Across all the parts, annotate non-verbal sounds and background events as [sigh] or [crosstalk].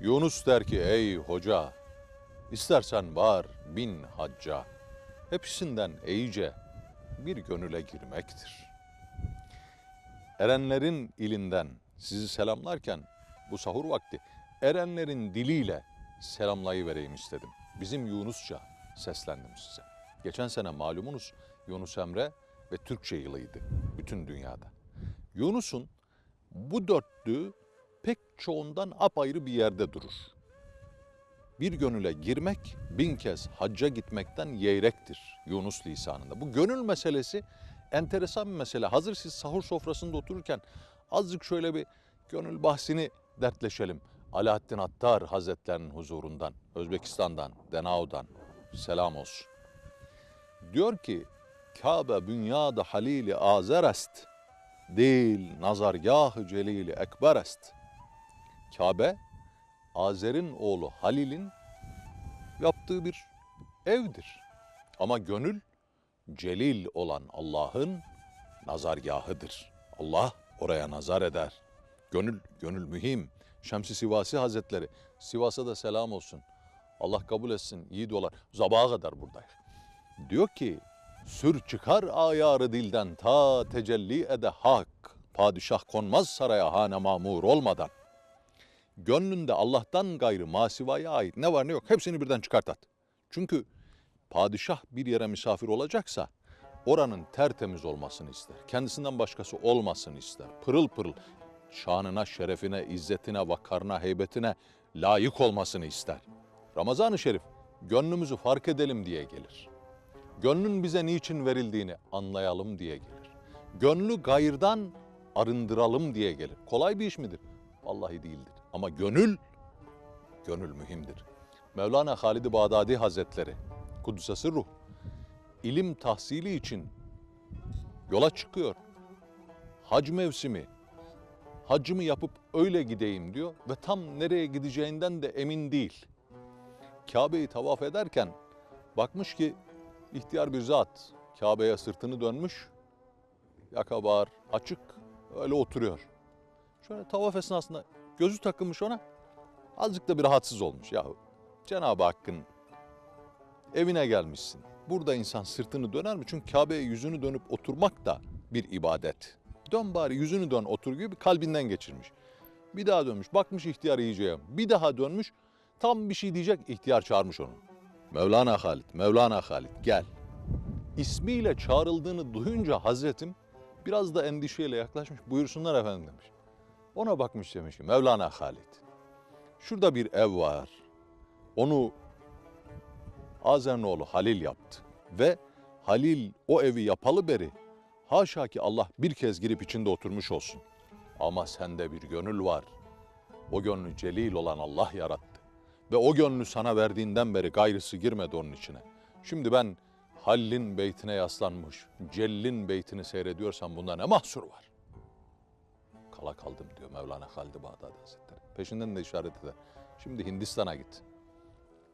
Yunus der ki ey hoca, istersen var bin hacca, hepsinden iyice bir gönüle girmektir. Erenlerin ilinden sizi selamlarken bu sahur vakti erenlerin diliyle selamlayıvereyim istedim. Bizim Yunusça seslendim size. Geçen sene malumunuz Yunus Emre ve Türkçe yılıydı bütün dünyada. Yunus'un bu dörtlüğü pek çoğundan apayrı bir yerde durur. Bir gönüle girmek bin kez hacca gitmekten yeyrektir Yunus lisanında. Bu gönül meselesi enteresan bir mesele. Hazır siz sahur sofrasında otururken azıcık şöyle bir gönül bahsini dertleşelim. Alaaddin Attar Hazretlerinin huzurundan, Özbekistan'dan, Denau'dan selam olsun. Diyor ki Kabe bünyada halili azer est. Değil nazargahı celili ekber est. Kabe Azer'in oğlu Halil'in yaptığı bir evdir. Ama gönül celil olan Allah'ın nazargahıdır. Allah oraya nazar eder. Gönül, gönül mühim. Şems-i Sivasi Hazretleri, Sivas'a da selam olsun. Allah kabul etsin, iyi dolar. Zabağa kadar buradayız. Diyor ki, sür çıkar ayarı dilden ta tecelli ede hak. Padişah konmaz saraya hane mamur olmadan. Gönlünde Allah'tan gayrı masivaya ait ne var ne yok hepsini birden çıkart at. Çünkü padişah bir yere misafir olacaksa oranın tertemiz olmasını ister. Kendisinden başkası olmasını ister. Pırıl pırıl şanına, şerefine, izzetine, vakarına, heybetine layık olmasını ister. Ramazan-ı Şerif gönlümüzü fark edelim diye gelir. Gönlün bize niçin verildiğini anlayalım diye gelir. Gönlü gayırdan arındıralım diye gelir. Kolay bir iş midir? Vallahi değildir. Ama gönül, gönül mühimdir. Mevlana Halid-i Bağdadi Hazretleri, Kuddüs'e ruh, ilim tahsili için yola çıkıyor. Hac mevsimi, hacımı yapıp öyle gideyim diyor ve tam nereye gideceğinden de emin değil. Kabe'yi tavaf ederken bakmış ki ihtiyar bir zat Kabe'ye sırtını dönmüş, yaka bağır açık öyle oturuyor. Şöyle tavaf esnasında gözü takılmış ona azıcık da bir rahatsız olmuş. Yahu Cenab-ı Hakk'ın evine gelmişsin. Burada insan sırtını döner mi? Çünkü Kabe'ye yüzünü dönüp oturmak da bir ibadet. Dön bari yüzünü dön otur gibi kalbinden geçirmiş. Bir daha dönmüş. Bakmış ihtiyar iyice. Bir daha dönmüş. Tam bir şey diyecek. ihtiyar çağırmış onu. Mevlana Halid, Mevlana Halid gel. İsmiyle çağrıldığını duyunca Hazretim biraz da endişeyle yaklaşmış. Buyursunlar efendim demiş. Ona bakmış demiş ki Mevlana Halid. Şurada bir ev var. Onu Azernoğlu Halil yaptı. Ve Halil o evi yapalı beri haşa ki Allah bir kez girip içinde oturmuş olsun. Ama sende bir gönül var. O gönlü celil olan Allah yarattı. Ve o gönlü sana verdiğinden beri gayrısı girmedi onun içine. Şimdi ben Halil'in beytine yaslanmış, Cell'in beytini seyrediyorsam bunda ne mahsur var? Kala kaldım diyor Mevlana Halid-i Bağdadi Hazretleri. Peşinden de işaret eder. Şimdi Hindistan'a git.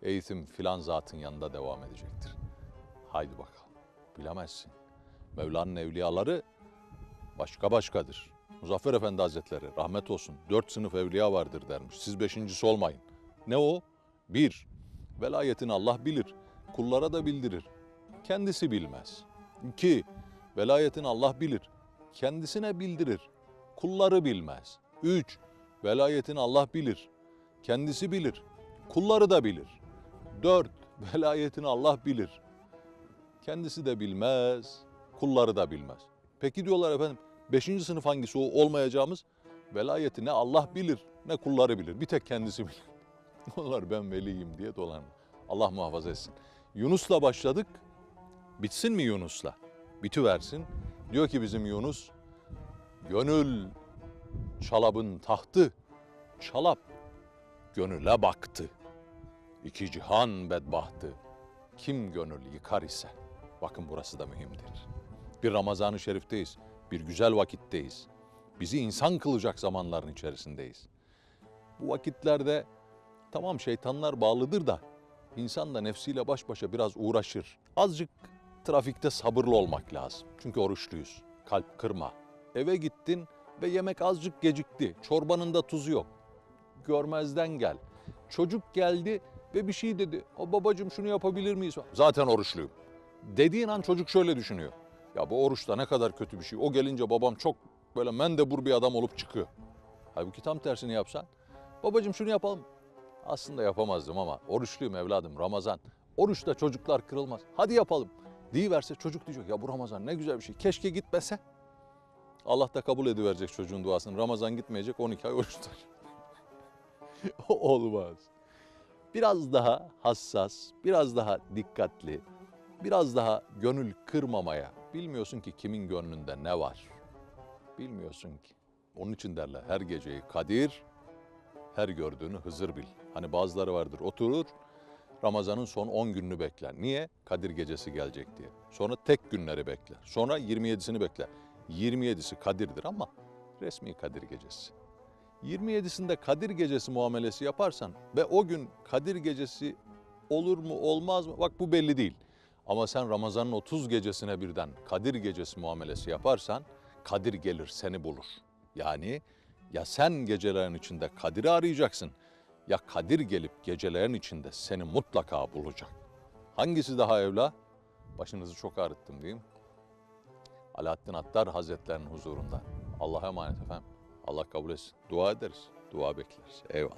Eğitim filan zatın yanında devam edecektir. Haydi bakalım. Bilemezsin. Mevla'nın evliyaları başka başkadır. Muzaffer Efendi Hazretleri rahmet olsun dört sınıf evliya vardır dermiş. Siz beşincisi olmayın. Ne o? Bir, velayetini Allah bilir. Kullara da bildirir. Kendisi bilmez. İki, velayetini Allah bilir. Kendisine bildirir. Kulları bilmez. Üç, velayetini Allah bilir. Kendisi bilir. Kulları da bilir. Dört, [laughs] velayetini Allah bilir. Kendisi de bilmez, kulları da bilmez. Peki diyorlar efendim, beşinci sınıf hangisi o olmayacağımız? Velayeti ne Allah bilir, ne kulları bilir. Bir tek kendisi bilir. Onlar ben veliyim diye dolan. Allah muhafaza etsin. Yunus'la başladık. Bitsin mi Yunus'la? Bitiversin. Diyor ki bizim Yunus, gönül çalabın tahtı, çalap gönüle baktı. İki cihan bedbahtı. Kim gönül yıkar ise. Bakın burası da mühimdir. Bir Ramazan-ı Şerif'teyiz. Bir güzel vakitteyiz. Bizi insan kılacak zamanların içerisindeyiz. Bu vakitlerde tamam şeytanlar bağlıdır da insan da nefsiyle baş başa biraz uğraşır. Azıcık trafikte sabırlı olmak lazım. Çünkü oruçluyuz. Kalp kırma. Eve gittin ve yemek azıcık gecikti. Çorbanın da tuzu yok. Görmezden gel. Çocuk geldi ve bir şey dedi. O babacığım şunu yapabilir miyiz? Zaten oruçluyum. Dediğin an çocuk şöyle düşünüyor. Ya bu oruçta ne kadar kötü bir şey. O gelince babam çok böyle mendebur bir adam olup çıkıyor. Halbuki tam tersini yapsan. Babacığım şunu yapalım. Aslında yapamazdım ama oruçluyum evladım Ramazan. Oruçta çocuklar kırılmaz. Hadi yapalım. Diyiverse çocuk diyecek ya bu Ramazan ne güzel bir şey. Keşke gitmese. Allah da kabul ediverecek çocuğun duasını. Ramazan gitmeyecek 12 ay oruç tutacak. [laughs] Olmaz. Biraz daha hassas, biraz daha dikkatli, biraz daha gönül kırmamaya. Bilmiyorsun ki kimin gönlünde ne var. Bilmiyorsun ki. Onun için derler her geceyi Kadir, her gördüğünü Hızır bil. Hani bazıları vardır oturur Ramazan'ın son 10 gününü bekler. Niye? Kadir gecesi gelecek diye. Sonra tek günleri bekler. Sonra 27'sini bekler. 27'si Kadir'dir ama resmi Kadir gecesi. 27'sinde Kadir gecesi muamelesi yaparsan ve o gün Kadir gecesi olur mu olmaz mı? Bak bu belli değil. Ama sen Ramazan'ın 30 gecesine birden Kadir gecesi muamelesi yaparsan Kadir gelir seni bulur. Yani ya sen gecelerin içinde Kadir'i arayacaksın ya Kadir gelip gecelerin içinde seni mutlaka bulacak. Hangisi daha evla? Başınızı çok ağrıttım değil mi? Alaaddin Attar Hazretlerinin huzurunda. Allah'a emanet efendim. Allah kabul etsin. Dua ederiz. Dua bekleriz. Eyvallah.